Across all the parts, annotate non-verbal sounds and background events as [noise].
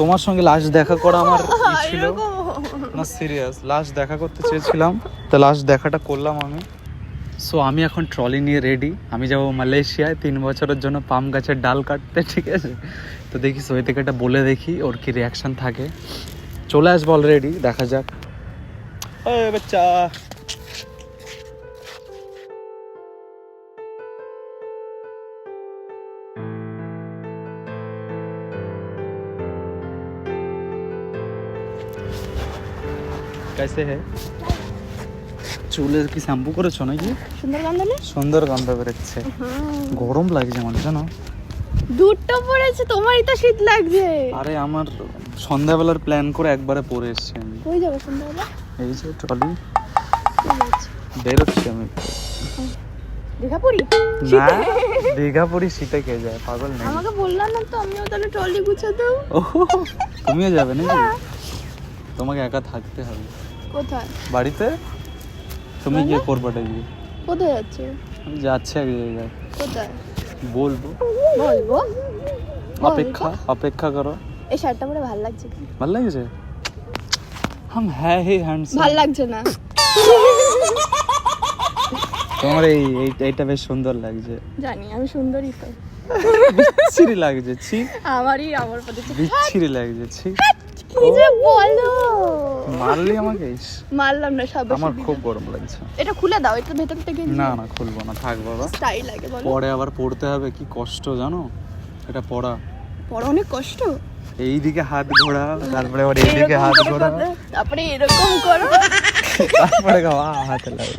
তোমার সঙ্গে লাস্ট দেখা করা আমার [laughs] ই ছিল। না সিরিয়াস লাস্ট দেখা করতে চেয়েছিলাম। তো লাস্ট দেখাটা করলাম আমি। সো আমি এখন ট্রলি নিয়ে রেডি আমি যাব মালয়েশিয়ায়। তিন বছরের জন্য পাম গাছের ডাল কাটতে ঠিক আছে? তো দেখি ওই থেকে এটা বলে দেখি ওর কি রিয়াকশন থাকে। চলে আসব অলরেডি দেখা যাক। বাচ্চা। कैसे है চুলের কি শ্যাম্পু করেছো নাকি সুন্দর গন্ধ না সুন্দর গন্ধ বেরোচ্ছে গরম লাগছে আমার জানো দুধটা পড়েছে তোমারই তো শীত লাগছে আরে আমার সন্ধ্যাবেলার প্ল্যান করে একবারে পরে এসছি আমি কই যাবে সন্ধ্যাবেলা এই যে ট্রলি ঠিক আছে বেরোচ্ছি আমি দেখা পড়ি না দীঘা পুরি শীতে কে যায় পাগল নেই আমাকে বললাম না তো আমিও তাহলে ট্রলি গুছাতাম ও তুমিও যাবে নাকি তোমাকে একা থাকতে হবে কোথায়? বাড়িতে? তুমি গিয়ে করবাটা গিয়ে কোথায় যাচ্ছে? আমি যাচ্ছি এক জায়গায়। কোথায়? বলব। বলব? অপেক্ষা অপেক্ষা করো। এই শার্টটা পরে ভালো লাগছে ভালো লাগছে? হাম হ্যাঁ হে হ্যান্ডসাম ভালো লাগছে না। তোমার এই- এইটা বেশ সুন্দর লাগছে। জানি আমি সুন্দরই তো। বিচ্ছিরি লাগছে ছি। আমারই আমার প্রতি। বিচ্ছিরি লাগছে ছি। কি যে বলো? মারলি আমাকে? মারলাম না সব আমার খুব গরম লাগছে। এটা খুলে দাও এটা ভেতর থেকে না না খুলবো না থাক বাবা। স্টাইল লাগে বলো। পরে আবার পড়তে হবে কি কষ্ট জানো? এটা পড়া। পড়া অনেক কষ্ট। এইদিকে হাত ঘোরা তারপরে আবার এইদিকে হাত ঘোরা। তারপরে এরকম করো। তারপরে গাওয়া হাতে লাগে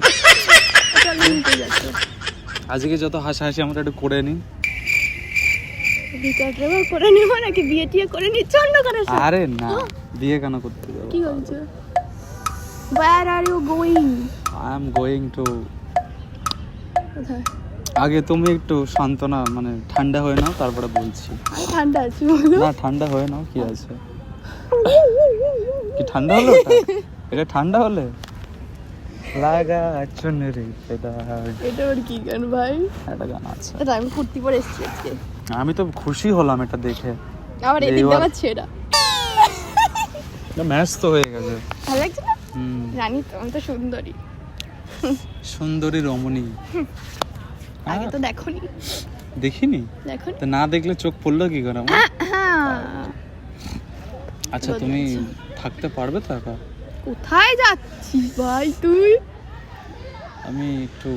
আজকে যত হাসাহাসি আমরা একটু করে নিই। করে নিবো নাকি বিয়ে টিয়ে করে নিচ্ছ অন্য করে আরে না বিয়ে কেন করতে যাব? কি বলছো? Where are you going? I am going to কোথায়? আগে তুমি একটু সান্ত্বনা মানে ঠান্ডা হয়ে নাও তারপরে বলছি। আমি ঠান্ডা আছি না ঠান্ডা হয়ে নাও কি আছে? কি ঠান্ডা হলো এটা ঠান্ডা হলে? লাগা চুনরি পেদা এটা ওর কি গান ভাই? একটা গান আছে। এটা আমি কুর্তি পরে এসেছি আজকে। আমি তো খুশি হলাম এটা দেখে। আমার এদিক এইবার- এটা। ছেঁড়া ম্যাচ তো হয়ে গেছে। ভালো লাগছে না? হুম, জানি তো আমি তো সুন্দরী। সুন্দরী রমণী। আগে হ্যাঁ, তো দেখোনি। দেখিনি? দেখো তো না দেখলে চোখ পড়ল কি করে? আমার? আচ্ছা তুমি থাকতে পারবে তো একা? কোথায় যাচ্ছিস ভাই তুই? আমি একটু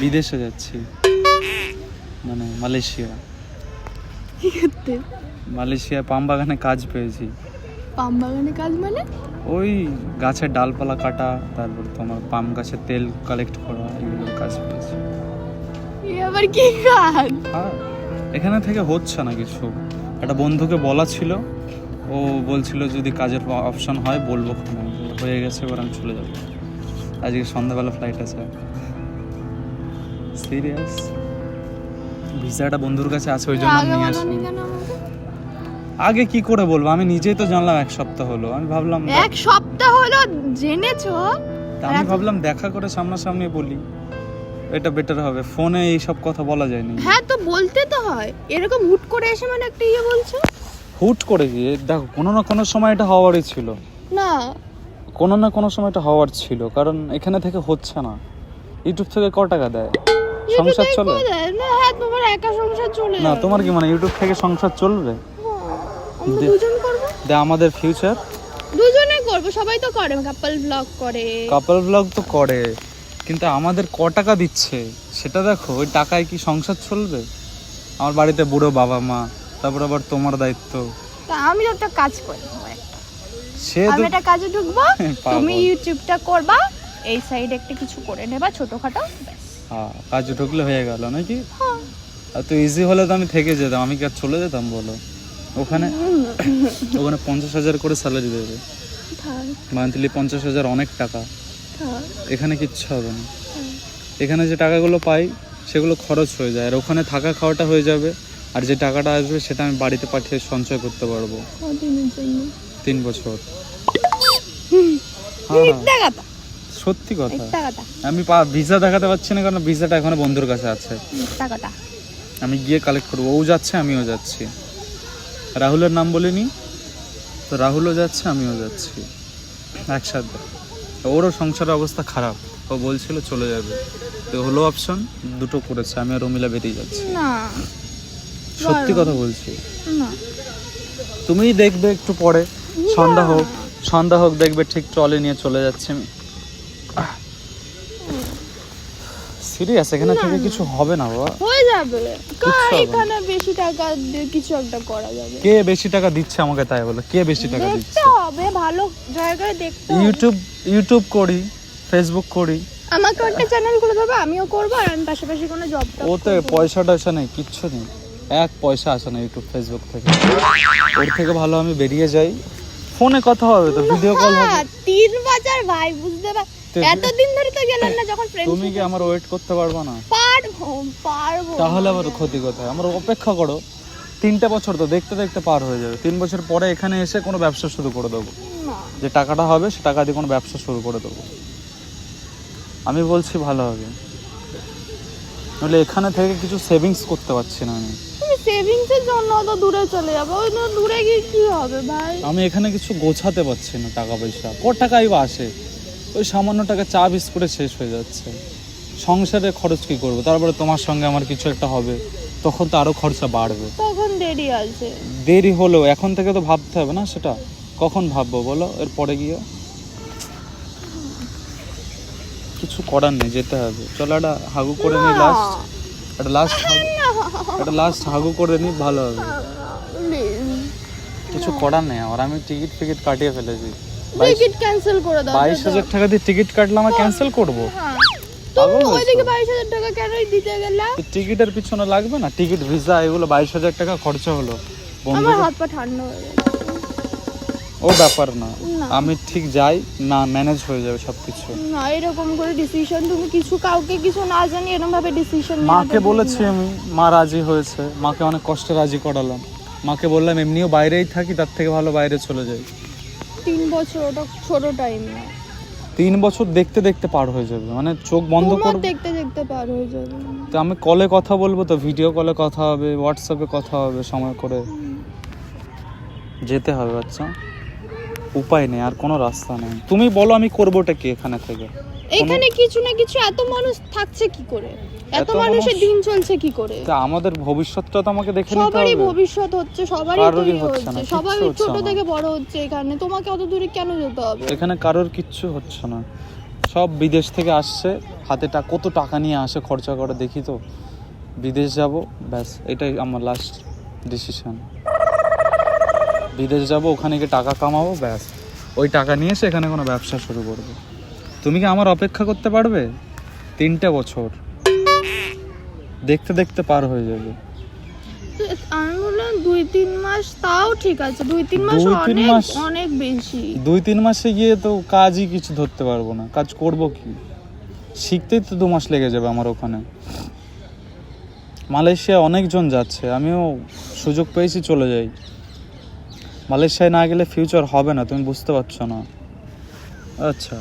বিদেশে যাচ্ছি। মানে মালয়েশিয়া। মালয়েশিয়া পাম বাগানে কাজ পেয়েছি। পাম বাগানে কাজ মানে? ওই গাছের ডালপালা কাটা তারপর তোমার পাম গাছের তেল কালেক্ট করা এগুলো কাজ পেয়েছি। আবার কি আর এখানে থেকে হচ্ছে না কিছু। একটা বন্ধুকে বলা ছিল ও বলছিল যদি কাজের অপশন হয় বলব হয়ে গেছে এবার আমি চলে যাব। আজকে সন্ধ্যাবেলা ফ্লাইট আছে। সিরিয়াস ভিসাটা বন্ধুর কাছে আছে ওই জন্য নিয়ে আসি। বলোনি কেন আমাকে? আগে কি করে বলব? আমি নিজেই তো জানলাম এক সপ্তাহ হলো। আমি ভাবলাম এক সপ্তাহ হলো জেনেছো? আমি ভাবলাম দেখা করে সামনাসামনি বলি। এটা বেটার হবে। ফোনে এইসব কথা বলা যায়নি হ্যাঁ তো বলতে তো হয়। এরকম হুট করে এসে মানে একটা ইয়ে বলছো? হুট করে গিয়ে দেখো কোনো না কোনো সময় এটা হওয়ারই ছিল। না। কোনো না কোনো সময় এটা হওয়ার ছিল। কারণ এখানে থেকে হচ্ছে না। ইউটিউব থেকে ক টাকা দেয়? সংসার চলে? না হ্যাঁ তোমার একা সংসার চলে না তোমার কি। মানে ইউটিউব থেকে সংসার চলবে? হ্যাঁ, দে- দুজন করব। দে আমাদের ফিউচার দুজনে করব সবাই তো করে কাপল ব্লগ করে। কাপল ব্লগ তো করে কিন্তু আমাদের ক টাকা দিচ্ছে? সেটা দেখো ওই টাকায় কি সংসার চলবে? আমার বাড়িতে বুড়ো বাবা মা তারপর আবার তোমার দায়িত্ব। তা আমি একটা কাজ করি সে আমি একটা কাজে ঢুকবো [laughs] তুমি ইউটিউবটা করবা এই সাইডে একটা কিছু করে নেবা ছোটখাটো ব্যাস। হ্যাঁ কাজে ঢুকলে হয়ে গেল নাকি? হ্যাঁ। আর তো ইজি হলে তো আমি থেকে যেতাম আমি কি আর চলে যেতাম বলো? ওখানে [laughs] ওখানে পঞ্চাশ হাজার করে স্যালারি দেবে। মান্থলি পঞ্চাশ হাজার অনেক টাকা। এখানে কিচ্ছু হবে না। এখানে যে টাকাগুলো পাই সেগুলো খরচ হয়ে যায়। আর ওখানে থাকা খাওয়াটা হয়ে যাবে। আর যে টাকাটা আসবে সেটা আমি বাড়িতে পাঠিয়ে সঞ্চয় করতে পারব। তিন বছর। হ্যাঁ সত্যি কথা। আমি ভিসা দেখাতে পারছি না কারণ ভিসাটা এখনও বন্ধুর কাছে আছে। আমি গিয়ে কালেক্ট করব। ও যাচ্ছে আমিও যাচ্ছি। রাহুলের নাম বলিনি। তো রাহুলও যাচ্ছে আমিও যাচ্ছি। একসাথে। ওরও সংসারের অবস্থা খারাপ। ও বলছিল চলে যাবে। তো হলো অপশন দুটো করেছে। আমি আর রমিলা বেরিয়ে যাচ্ছি। না। সত্যি কথা বলছি। না। তুমিই দেখবে একটু পরে। সন্ধ্যা হোক সন্ধ্যা হোক দেখবে ঠিক ট্রলে নিয়ে চলে যাচ্ছে। আমি সিরিয়াস এখানে থেকে কিছু হবে না বাবা। হয়ে যাবে। কার এখানে বেশি টাকা দিয়ে কিছু একটা করা যাবে। কে বেশি টাকা দিচ্ছে আমাকে তাই বলো? কে বেশি টাকা দিচ্ছে? দেখতে হবে ভালো জায়গায় দেখতে ইউটিউব ইউটিউব করি ফেসবুক করি। আমাকে একটা চ্যানেল খুলে দেবে আমিও করব আর আমি পাশাপাশি কোনো জব ওতে পয়সা টয়সা নেই কিচ্ছু নেই। এক পয়সা আসে না ইউটিউব ফেসবুক থেকে। ওর থেকে ভালো আমি বেরিয়ে যাই। ফোনে কথা হবে তো ভিডিও কল হবে। তিন বছর ভাই বুঝতে পার তো- এতদিন ধরে তো গেলেন না যখন ফ্রেন্ড তুমি কি আমার ওয়েট করতে পারবে না? পারব পারব। তাহলে আবার ক্ষতি কোথায়? আমার অপেক্ষা করো। তিনটে বছর তো দেখতে দেখতে পার হয়ে যাবে। তিন বছর পরে এখানে এসে কোনো ব্যবসা শুরু করে দেবো। যে টাকাটা হবে সে টাকা দিয়ে কোনো ব্যবসা শুরু করে দেবো। আমি বলছি ভালো হবে। নাহলে এখানে থেকে কিছু সেভিংস করতে পারছি না আমি। তুমি সেভিংস এর জন্য অত দূরে চলে যাবে। ওই দূরে গিয়ে কি হবে ভাই? আমি এখানে কিছু গোছাতে পারছি না টাকা পয়সা। ক টাকাই বা আসে? ওই সামান্য টাকা চা বিস্কুটে শেষ হয়ে যাচ্ছে। সংসারে খরচ কি করব? তারপরে তোমার সঙ্গে আমার কিছু একটা হবে। তখন তো আরও খরচা বাড়বে। তখন দেরি আছে। দেরি হলেও এখন থেকে তো ভাবতে হবে না সেটা? কখন ভাববো বলো? এর পরে গিয়ে। কিছু করার নেই যেতে হবে। চলো একটা হাগু করে নিই লাস্ট একটা লাস্ট একটা লাস্ট হাগু করে নিই ভালো হবে। কিছু করার নেই আমার। আমি টিকিট ফিকিট কাটিয়ে ফেলেছি। টিকিট ক্যান্সেল করে দাও বাইশ হাজার টাকা দিয়ে টিকিট কাটলে আমার ক্যান্সেল করব। হ্যাঁ। পাগল তুমি ওইদিকে বাইশ হাজার টাকা কেন দিতে গেলে? টিকিটের পিছনে লাগবে না? টিকিট ভিসা এগুলো বাইশ হাজার টাকা খরচা হলো। আমার হাত পা ঠান্ডা হয়ে গেছে। ও ব্যাপার না। না। আমি ঠিক যাই না ম্যানেজ হয়ে যাবে সবকিছু। না এরকম করে ডিসিশন তুমি কিছু কাউকে কিছু না জানি এরকম ভাবে ডিসিশন মাকে বলেছি আমি মা রাজি হয়েছে। মাকে অনেক কষ্টে রাজি করালাম। মাকে বললাম এমনিও বাইরেই থাকি তার থেকে ভালো বাইরে চলে যাই। তিন বছর ওটা ছোট টাইম না। তিন বছর দেখতে দেখতে পার হয়ে যাবে মানে চোখ বন্ধ করে দেখতে দেখতে পার হয়ে যাবে। তো আমি কলে কথা বলব তো ভিডিও কলে কথা হবে হোয়াটসঅ্যাপে কথা হবে সময় করে যেতে হবে বাচ্চা উপায় নেই আর কোনো রাস্তা নেই। তুমি বলো আমি করবোটা কি এখানে থেকে? এখানে কিছু না কিছু এত মানুষ থাকছে কি করে? এত মানুষের দিন চলছে কি করে? তা আমাদের ভবিষ্যৎটা তো আমাকে দেখে নিতে হবে। সবারই ভবিষ্যৎ হচ্ছে সবারই তৈরি হচ্ছে না, সবাই হচ্ছে ছোট থেকে বড় হচ্ছে এখানে। তোমাকে অত দূরে কেন যেতে হবে? এখানে কারোর কিচ্ছু হচ্ছে না। সব বিদেশ থেকে আসছে হাতে টা কত টাকা নিয়ে আসে খরচা করে দেখি তো। বিদেশ যাব ব্যাস এটাই আমার লাস্ট ডিসিশন বিদেশ যাব ওখানে গিয়ে টাকা কামাবো ব্যাস। ওই টাকা নিয়ে এসে এখানে কোনো ব্যবসা শুরু করব। তুমি কি আমার অপেক্ষা করতে পারবে? তিনটে বছর। দেখতে দেখতে পার হয়ে যাবে। আমি বললাম দুই তিন মাস তাও ঠিক আছে। দুই তিন মাস দুই তিন অনেক মাস? অনেক বেশি। দুই তিন মাসে গিয়ে তো কাজই কিছু ধরতে পারব না। কাজ করব কি? শিখতেই তো দু মাস লেগে যাবে আমার ওখানে। মালয়েশিয়া অনেকজন যাচ্ছে। আমিও সুযোগ পেয়েছি চলে যাই। মালয়েশিয়ায় না গেলে ফিউচার হবে না তুমি বুঝতে পারছ না। আচ্ছা।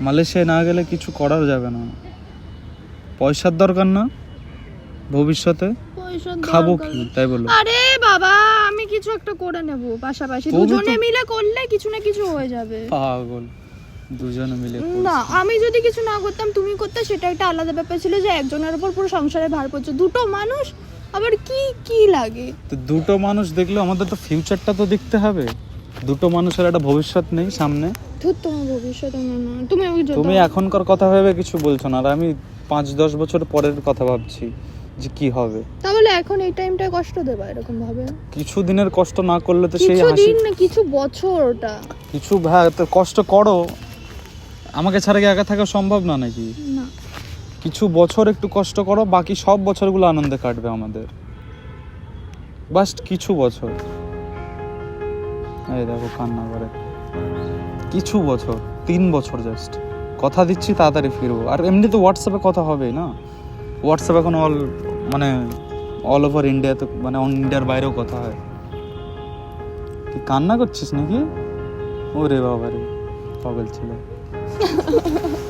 মালয়েশিয়ায় না গেলে কিছু করার যাবে না। পয়সার দরকার না? ভবিষ্যতে? খাব কি? তাই বলো। আরে বাবা আমি কিছু একটা করে নেব পাশাপাশি। দুজনে মিলে করলে কিছু না কিছু হয়ে যাবে। পাগল। দুজনে মিলে না আমি যদি কিছু না করতাম তুমি করতে সেটা একটা আলাদা ব্যাপার ছিল যে একজনের উপর পুরো সংসারে ভার পড়ছে। দুটো মানুষ আবার কি কি লাগে? তো দুটো মানুষ দেখলেও আমাদের তো ফিউচারটা তো দেখতে হবে। দুটো মানুষের একটা ভবিষ্যৎ নেই সামনে। ধুর তোমার হয় তুমি যত- তুমি এখনকার কথা ভেবে কিছু বলছো না আর আমি পাঁচ দশ বছর পরের কথা ভাবছি যে কি হবে। তাহলে এখন এই টাইমটা কষ্ট দেবা এরকম ভাবে কিছু দিনের কষ্ট না করলে তো সেই কিছু হাসি। দিন না কিছু বছর ওটা। কিছু তো কষ্ট করো। আমাকে ছাড়া কি একা থাকা সম্ভব না নাকি? না। কিছু বছর একটু কষ্ট করো, বাকি সব বছরগুলো আনন্দে কাটবে আমাদের। বাস কিছু বছর। এই দেখো কান্না করে। কিছু বছর, তিন বছর জাস্ট কথা দিচ্ছি, তাড়াতাড়ি ফিরবো। আর এমনি তো হোয়াটসঅ্যাপে কথা হবেই না? হোয়াটসঅ্যাপ এখন অল মানে অল ওভার ইন্ডিয়াতে মানে অন ইন্ডিয়ার বাইরেও কথা হয়। কি কান্না করছিস নাকি? ওরে বাবা রে পাগল ছিল। [laughs]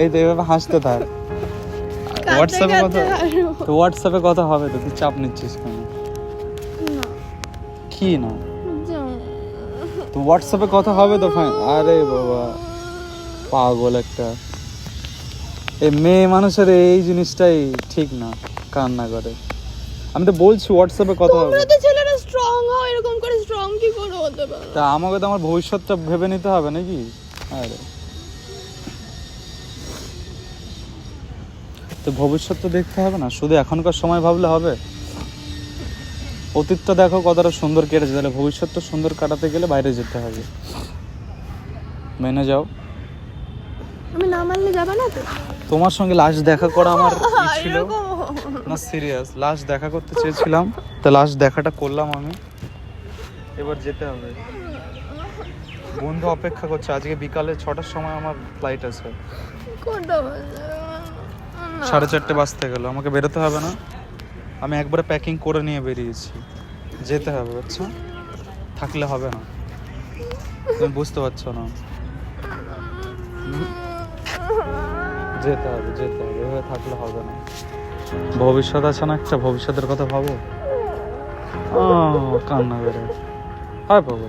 এই তো এভাবে হাসতে থাক। হোয়াটসঅ্যাপে কথা তো হোয়াটসঅ্যাপে কথা হবে তো তুই চাপ নিচ্ছিস কেন? কি না? তো হোয়াটসঅ্যাপে কথা হবে তো ফাইন আরে বাবা পাগল একটা। এই মেয়ে মানুষের এই জিনিসটাই ঠিক না কান্না করে। আমি তো বলছি হোয়াটসঅ্যাপে কথা হবে। তোমরা তো ছেলেরা স্ট্রং হও এরকম করে স্ট্রং কি করে হতে পারো? তা আমাকে তো আমার ভবিষ্যৎটা ভেবে নিতে হবে নাকি? আরে। তো ভবিষ্যৎ তো দেখতে হবে না শুধু এখনকার সময় ভাবলে হবে। অতীতটা দেখো কতটা সুন্দর কেটেছে তাহলে ভবিষ্যৎটা সুন্দর কাটাতে গেলে বাইরে যেতে হবে। মেনে যাও। আমি না মানলে যাবে না তো? তোমার সঙ্গে লাস্ট দেখা করা আমার [laughs] ই ছিল। না সিরিয়াস লাস্ট দেখা করতে চেয়েছিলাম তো লাস্ট দেখাটা করলাম আমি। এবার যেতে হবে। বন্ধু অপেক্ষা করছে আজকে বিকালে ছটার সময় আমার ফ্লাইট আছে। সাড়ে চারটে বাজতে গেল, আমাকে বেরোতে হবে না। আমি একবারে প্যাকিং করে নিয়ে বেরিয়েছি। যেতে হবে, বুঝছ? থাকলে হবে না। তুমি বুঝতে পারছ না। যেতে হবে যেতে হবে, এভাবে থাকলে হবে না। ভবিষ্যৎ আছে না একটা? ভবিষ্যতের কথা ভাবো? কান্না বেড়ে হয় বাবু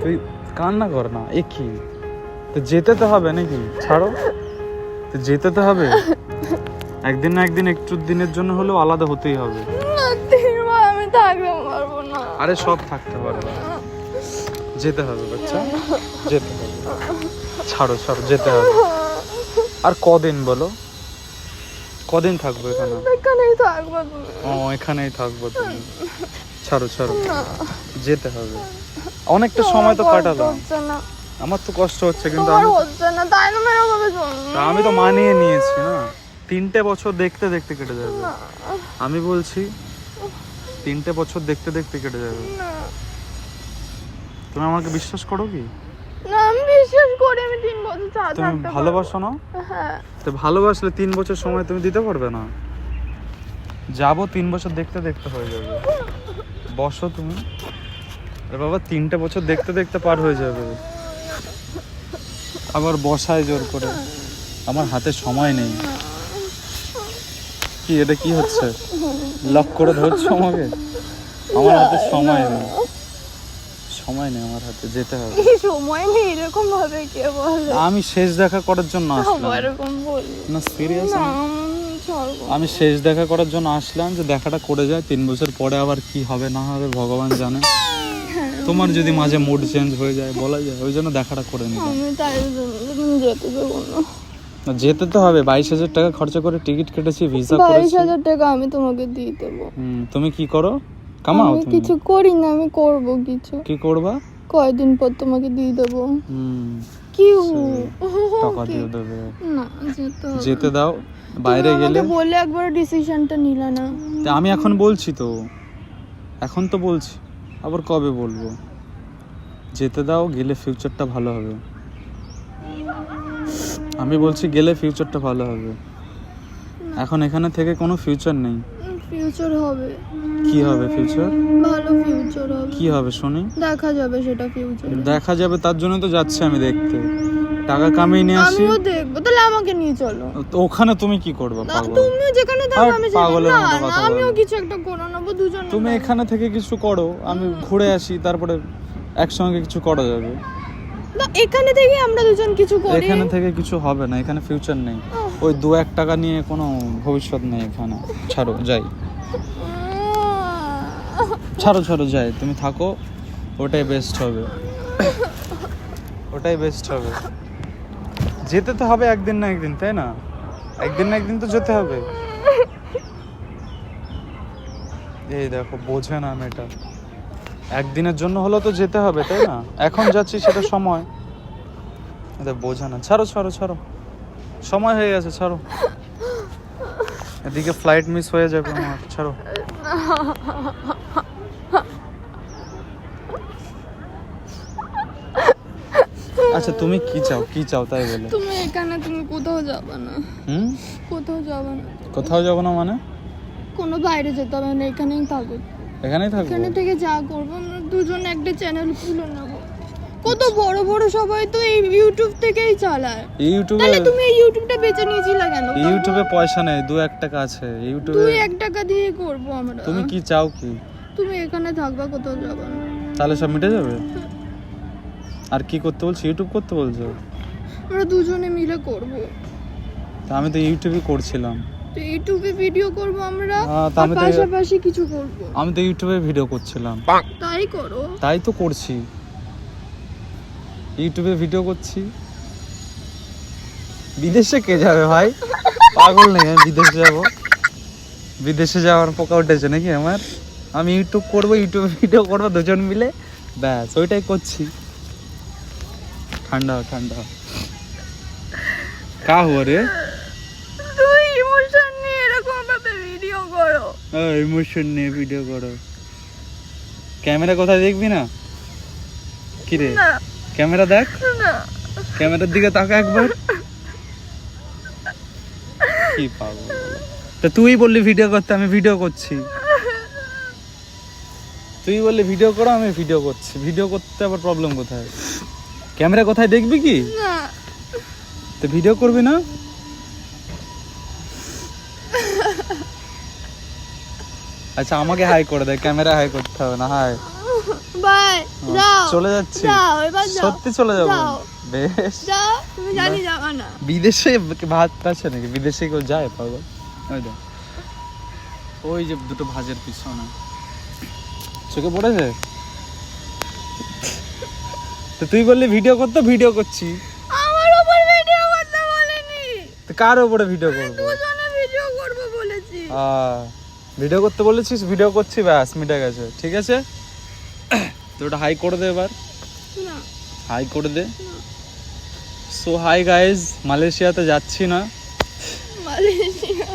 তুই কান্না কর না, এ কি? তো যেতে তো হবে নাকি? ছাড়ো। তো যেতে তো হবে। একদিন না একদিন একটু দিনের জন্য হলেও আলাদা হতেই হবে। আমি থাকতে পারব না। আরে সব থাকতে পারবে যেতে হবে বাচ্চা। যেতে হবে। ছাড়ো ছাড়ো যেতে হবে। আর কদিন বলো? কদিন থাকব এখানে? এখানেই থাকব ও এখানেই থাকব তুমি। ছাড়ো ছাড়ো। যেতে হবে। অনেকটা সময় তো কাটালাম। আমার তো কষ্ট হচ্ছে কিন্তু আমি হচ্ছে না তাই না মেরে ভাবে তা আমি তো মানিয়ে নিয়েছি না? তিনটে বছর দেখতে দেখতে কেটে যাবে। আমি বলছি তিনটে বছর দেখতে দেখতে কেটে যাবে। তুমি আমাকে বিশ্বাস করো কি? না আমি বিশ্বাস করি আমি তিন বছর চা তুমি। ভালোবাসো না? হ্যাঁ। তো ভালোবাসলে তিন বছর সময় তুমি দিতে পারবে না? যাব তিন বছর দেখতে দেখতে হয়ে যাবে। বসো তুমি। আরে বাবা তিনটে বছর দেখতে দেখতে পার হয়ে যাবে। আবার বসায় জোর করে। আমার হাতে সময় নেই। কি এটা কি হচ্ছে? লক করে ধরছো আমাকে? আমার হাতে সময় নেই। সময় নেই আমার হাতে যেতে হবে। সময় নেই এরকম ভাবে কে বলে? আমি শেষ দেখা করার জন্য আসলাম। এরকম বলি না সিরিয়াস আমি শেষ দেখা করার জন্য আসলাম যে দেখাটা করে যায় তিন বছর পরে আবার কি হবে না হবে ভগবান জানে। তোমার যদি মাঝে মুড চেঞ্জ হয়ে যায় বলা যায় ওই জন্য দেখাটা করে নিলাম। আমি তাই জন্য যেতে দেবো না। না, যেতে তো হবে বাইশ হাজার টাকা খরচা করে টিকিট কেটেছি ভিসা বাইশ করেছি হাজার টাকা আমি তোমাকে দিয়ে দেবো। হুম, তুমি কি করো? কামাও আমি তুমি। কিছু করি না আমি করব কিছু। কি করবা? কয়দিন পর তোমাকে দিয়ে দেবো। হুম কি টাকা দিয়ে দেবে। না যেতে। যেতে দাও বাইরে গেলে। বলে একবার ডিসিশনটা নিলে না। তা আমি এখন বলছি তো। এখন তো বলছি। আবার কবে বলব? যেতে দাও গেলে ফিউচারটা ভালো হবে। আমি বলছি গেলে ফিউচারটা ভালো হবে। এখন এখানে থেকে কোনো ফিউচার নেই। ফিউচার হবে। কি হবে ফিউচার ভালো ফিউচার হবে। কি হবে শুনি? দেখা যাবে সেটা ফিউচার দেখা যাবে তার জন্য তো যাচ্ছে আমি দেখতে। টাকা কামিয়ে নিয়ে আসি। আমিও দেখব। তাহলে আমাকে নিয়ে চলো। তো ওখানে তুমি কি করবে না পাগল? তুমিও যেখানে থাকো আর আমি সেখানে পাগলের না মতো না, কথা আমিও বলো। কিছু একটা করে নেব দুজন তুমি এখানে থেকে কিছু করো আমি ঘুরে আসি তারপরে একসঙ্গে কিছু করা যাবে। না এখানে থেকে আমরা দুজন কিছু করি। এখানে থেকে কিছু হবে না এখানে ফিউচার নেই। ওই দু এক টাকা নিয়ে কোনো ভবিষ্যৎ নেই এখানে। ছাড়ো যাই। ছাড়ো ছাড়ো যাই। তুমি থাকো ওটাই বেস্ট হবে। [laughs] ওটাই বেস্ট হবে। যেতে তো হবে একদিন না একদিন, তাই না? একদিন না একদিন তো যেতে হবে। এই দেখো, বোঝে না মেয়েটা। একদিনের জন্য হলেও তো যেতে হবে, তাই না? এখন যাচ্ছি সেটা সময়। এটা বোঝে না। ছাড়ো ছাড়ো ছাড়ো। সময় হয়ে গেছে, ছাড়ো। এদিকে ফ্লাইট মিস হয়ে যাবে আমার, ছাড়ো। আচ্ছা তুমি কি চাও? কি চাও? তাই বলো। তুমি এখানে তুমি কোথাও যাবে না। হুম? কোথাও যাবে না। কোথাও যাব না মানে? কোনো বাইরে যেতে হবে না এখানেই থাকো এখানেই থাকব? এখানে থেকে যা করব আমরা দুজন একটা চ্যানেল খুলে নেব। কত বড় বড় সবাই তো এই ইউটিউব থেকেই চালায়। ইউটিউবে তাহলে তুমি এই ইউটিউবটা বেছে নিয়েছিলে কেন? ইউটিউবে পয়সা নেই দু এক টাকা আছে। ইউটিউবে দুই এক টাকা দিয়ে করব আমরা। তুমি কি চাও কি? তুমি এখানে থাকবা কোথাও যাবে না। তাহলে সব মিটে যাবে? আর কি করতে বলছো? ইউটিউব করতে বলছো? আমরা দুজনে মিলে করব। তা আমি তো ইউটিউবই করছিলাম। তো ইউটিউবে ভিডিও করব আমরা হ্যাঁ, আর আমি তো- পাশাপাশি কিছু করব। আমি তো ইউটিউবে ভিডিও করছিলাম। তাই করো। তাই তো করছি। ইউটিউবে ভিডিও করছি। বিদেশে কে যাবে ভাই? পাগল নেই আমি বিদেশে যাব। বিদেশে যাওয়ার পোকা উঠেছে নাকি আমার? আমি ইউটিউব করব ইউটিউবে ভিডিও করব দুজন মিলে। ব্যাস ওইটাই করছি। ঠান্ডা ঠান্ডা। কা হুয়া রে? তুই ইমোশন নিয়ে এরকম ভাবে ভিডিও করো। ইমোশন নিয়ে ভিডিও করো। ক্যামেরা কোথায় দেখবি না? কি রে? ক্যামেরা দেখ। না। ক্যামেরার দিকে তাকা একবার। কি পাবো তা তুই বললি ভিডিও করতে আমি ভিডিও করছি। তুই বললি ভিডিও করো আমি ভিডিও করছি। ভিডিও করতে আবার প্রবলেম কোথায়? ক্যামেরা কোথায় দেখবি কি? তো ভিডিও করবি না? আচ্ছা আমাকে হাই করে দে ক্যামেরা হাই করতে হবে না হাই বাই যাও। চলে যাচ্ছি। যাও এবার যাও। সত্যি চলে যাব। বেশ। যাও তুমি জানি যাবা না। বিদেশে ভাত আছে নাকি? বিদেশে কেউ যায় পাগল? ওই দেখ। ওই যে দুটো ভাজের পিছনে। চোখে পড়েছে? তো তুই বললি ভিডিও করতে ভিডিও করছি। আমার উপর ভিডিও করতে বলিনি। তো কার উপরে ভিডিও করব? দুজনে ভিডিও করব বলেছি। ভিডিও করতে বলেছিস ভিডিও করছি ব্যাস মিটে গেছে ঠিক আছে? তো ওটা হাই করে দে এবার। না। হাই করে দে। সো হাই গাইজ মালয়েশিয়াতে যাচ্ছি না। মালয়েশিয়া।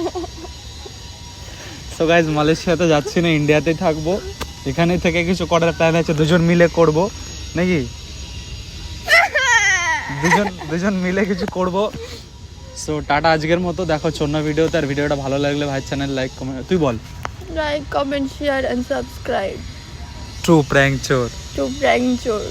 সো গাইজ মালয়েশিয়াতে যাচ্ছি না ইন্ডিয়াতেই থাকব। এখানে থেকে কিছু করার প্ল্যান আছে দুজন মিলে করব। নাকি? দুজন দুজন মিলে কিছু করব। সো টাটা আজকের মতো দেখো চন্না ভিডিওতে আর ভিডিওটা ভালো লাগলে ভাই চ্যানেল লাইক কমেন্ট তুই বল। Like comment share and subscribe true prank চোর টু প্র্যাঙ্ক চোর